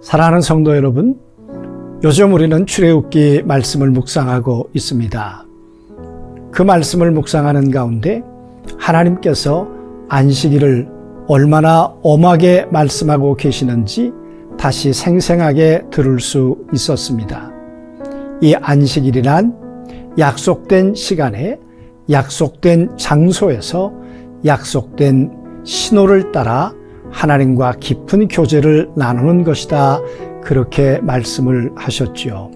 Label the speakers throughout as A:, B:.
A: 사랑하는 성도 여러분, 요즘 우리는 출애굽기 말씀을 묵상하고 있습니다. 그 말씀을 묵상하는 가운데 하나님께서 안식일을 얼마나 엄하게 말씀하고 계시는지 다시 생생하게 들을 수 있었습니다. 이 안식일이란 약속된 시간에 약속된 장소에서 약속된 신호를 따라 하나님과 깊은 교제를 나누는 것이다. 그렇게 말씀을 하셨지요.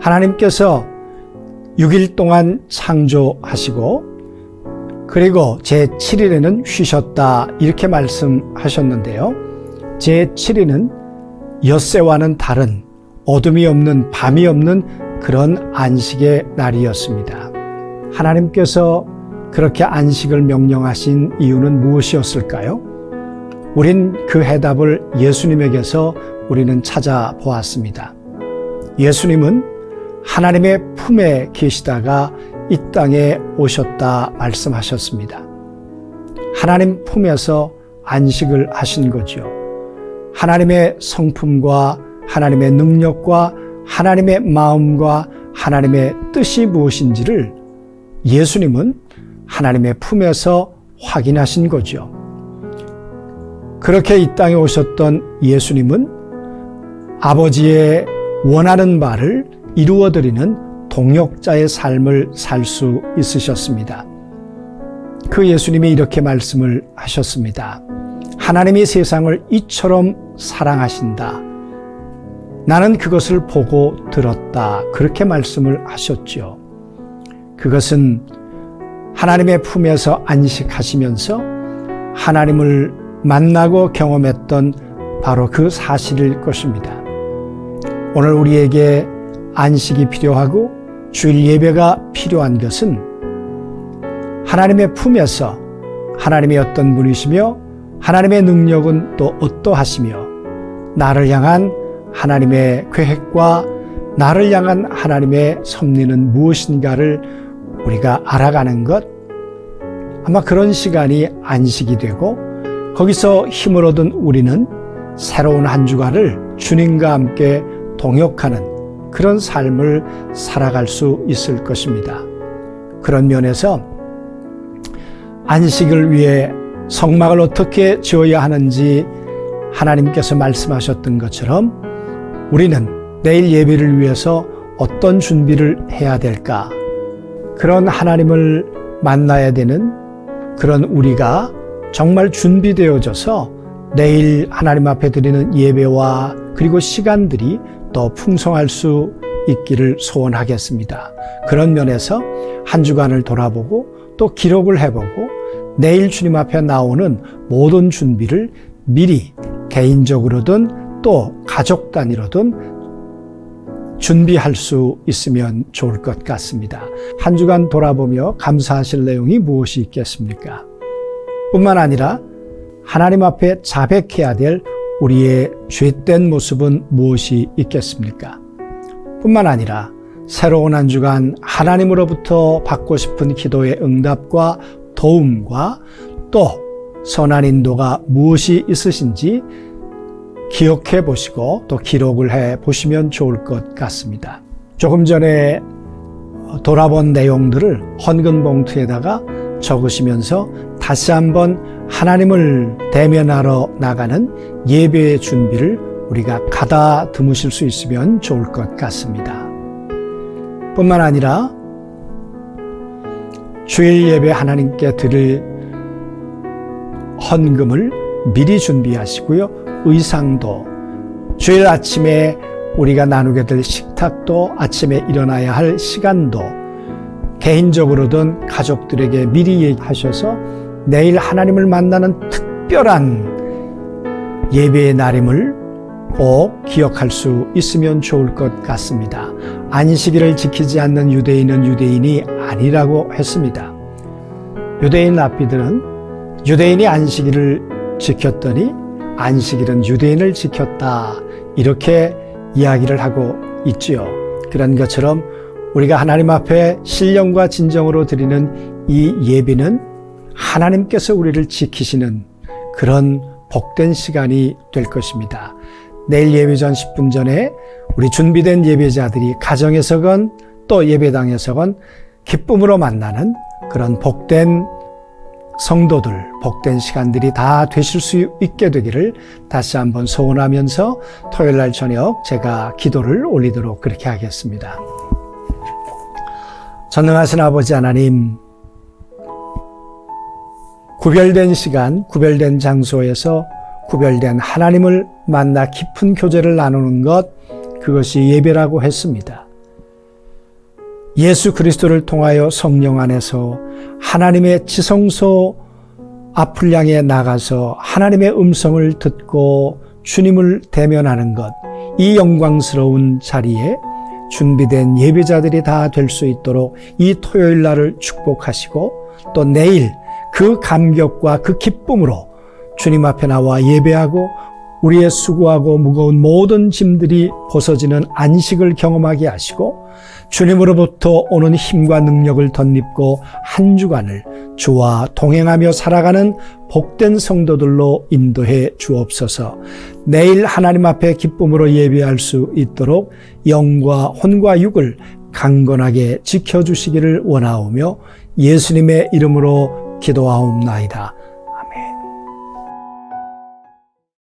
A: 하나님께서 6일 동안 창조하시고 그리고 제7일에는 쉬셨다. 이렇게 말씀하셨는데요. 제7일은 엿새와는 다른 어둠이 없는 밤이 없는 그런 안식의 날이었습니다. 하나님께서 그렇게 안식을 명령하신 이유는 무엇이었을까요? 우린 그 해답을 예수님에게서 우리는 찾아보았습니다. 예수님은 하나님의 품에 계시다가 이 땅에 오셨다 말씀하셨습니다. 하나님 품에서 안식을 하신 거죠. 하나님의 성품과 하나님의 능력과 하나님의 마음과 하나님의 뜻이 무엇인지를 예수님은 하나님의 품에서 확인하신 거죠. 그렇게 이 땅에 오셨던 예수님은 아버지의 원하는 바를 이루어드리는 동역자의 삶을 살 수 있으셨습니다. 그 예수님이 이렇게 말씀을 하셨습니다. 하나님이 세상을 이처럼 사랑하신다. 나는 그것을 보고 들었다. 그렇게 말씀을 하셨죠. 그것은 하나님의 품에서 안식하시면서 하나님을 만나고 경험했던 바로 그 사실일 것입니다. 오늘 우리에게 안식이 필요하고 주일 예배가 필요한 것은 하나님의 품에서 하나님의 어떤 분이시며 하나님의 능력은 또 어떠하시며 나를 향한 하나님의 계획과 나를 향한 하나님의 섭리는 무엇인가를 우리가 알아가는 것 아마 그런 시간이 안식이 되고 거기서 힘을 얻은 우리는 새로운 한 주간을 주님과 함께 동역하는 그런 삶을 살아갈 수 있을 것입니다. 그런 면에서 안식을 위해 성막을 어떻게 지어야 하는지 하나님께서 말씀하셨던 것처럼 우리는 내일 예배를 위해서 어떤 준비를 해야 될까? 그런 하나님을 만나야 되는 그런 우리가 정말 준비되어져서 내일 하나님 앞에 드리는 예배와 그리고 시간들이 더 풍성할 수 있기를 소원하겠습니다. 그런 면에서 한 주간을 돌아보고 또 기록을 해보고 내일 주님 앞에 나오는 모든 준비를 미리 개인적으로든 또 가족 단위로든 준비할 수 있으면 좋을 것 같습니다. 한 주간 돌아보며 감사하실 내용이 무엇이 있겠습니까? 뿐만 아니라 하나님 앞에 자백해야 될 우리의 죄된 모습은 무엇이 있겠습니까? 뿐만 아니라 새로운 한 주간 하나님으로부터 받고 싶은 기도의 응답과 도움과 또 선한 인도가 무엇이 있으신지 기억해 보시고 또 기록을 해 보시면 좋을 것 같습니다. 조금 전에 돌아본 내용들을 헌금 봉투에다가 적으시면서 다시 한번 하나님을 대면하러 나가는 예배의 준비를 우리가 가다듬으실 수 있으면 좋을 것 같습니다. 뿐만 아니라 주일 예배 하나님께 드릴 헌금을 미리 준비하시고요. 의상도 주일 아침에 우리가 나누게 될 식탁도 아침에 일어나야 할 시간도 개인적으로든 가족들에게 미리 얘기하셔서 내일 하나님을 만나는 특별한 예배의 날임을 꼭 기억할 수 있으면 좋을 것 같습니다. 안식일을 지키지 않는 유대인은 유대인이 아니라고 했습니다. 유대인 랍비들은 유대인이 안식일을 지켰더니 안식일은 유대인을 지켰다. 이렇게 이야기를 하고 있지요. 그런 것처럼 우리가 하나님 앞에 신령과 진정으로 드리는 이 예비는 하나님께서 우리를 지키시는 그런 복된 시간이 될 것입니다. 내일 예배 전 10분 전에 우리 준비된 예배자들이 가정에서건 또 예배당에서건 기쁨으로 만나는 그런 복된 성도들, 복된 시간들이 다 되실 수 있게 되기를 다시 한번 소원하면서 토요일 날 저녁 제가 기도를 올리도록 그렇게 하겠습니다. 전능하신 아버지 하나님, 구별된 시간, 구별된 장소에서 구별된 하나님을 만나 깊은 교제를 나누는 것, 그것이 예배라고 했습니다. 예수 그리스도를 통하여 성령 안에서 하나님의 지성소 앞을 향해 나가서 하나님의 음성을 듣고 주님을 대면하는 것, 이 영광스러운 자리에 준비된 예배자들이 다 될 수 있도록 이 토요일 날을 축복하시고 또 내일 그 감격과 그 기쁨으로 주님 앞에 나와 예배하고 우리의 수고하고 무거운 모든 짐들이 벗어지는 안식을 경험하게 하시고 주님으로부터 오는 힘과 능력을 덧입고 한 주간을 주와 동행하며 살아가는 복된 성도들로 인도해 주옵소서. 내일 하나님 앞에 기쁨으로 예배할 수 있도록 영과 혼과 육을 강건하게 지켜주시기를 원하오며 예수님의 이름으로 기도하옵나이다.